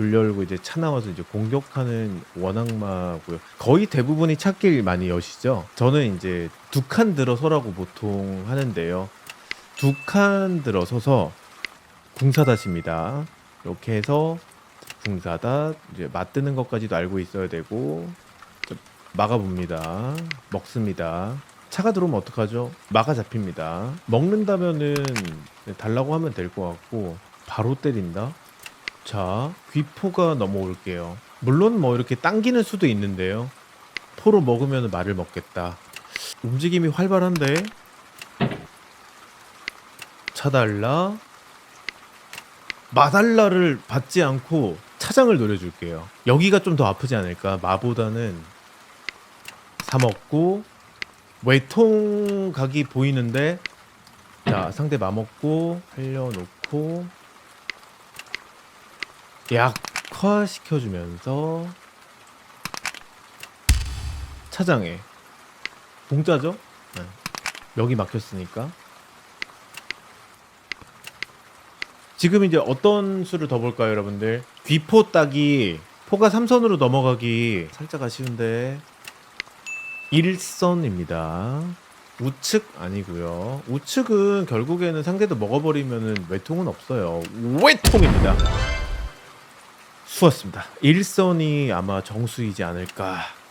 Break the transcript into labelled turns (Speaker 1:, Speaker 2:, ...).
Speaker 1: 불 열고 이제 차 나와서 이제 공격하는 원악마고요. 거의 대부분이 찾길 많이 여시죠. 저는 이제 두 칸 들어서라고 보통 하는데요. 두 칸 들어서서 궁사다십니다. 이렇게 해서 궁사다 이제 맞드는 것까지도 알고 있어야 되고 저 막아봅니다. 먹습니다. 차가 들어오면 어떡하죠? 막아 잡힙니다. 먹는다면은 달라고 하면 될 것 같고 바로 때린다. 자, 귀포가 넘어올게요. 물론 뭐 이렇게 당기는 수도 있는데요. 포로 먹으면 말을 먹겠다. 움직임이 활발한데. 차달라. 마달라를 받지 않고 차장을 노려줄게요. 여기가 좀 더 아프지 않을까? 마보다는 사 먹고 외통 각이 보이는데 자 상대 마 먹고 살려놓고 약화 시켜주면서 차장에 공짜죠? 네. 여기 막혔으니까. 지금 이제 어떤 수를 더 볼까요 여러분들? 귀포 따기 포가 3선으로 넘어가기 살짝 아쉬운데 1선입니다. 우측 아니고요. 우측은 결국에는 상대도 먹어버리면은 외통은 없어요. 외통입니다 수었습니다. 1선이 아마 정수이지 않을까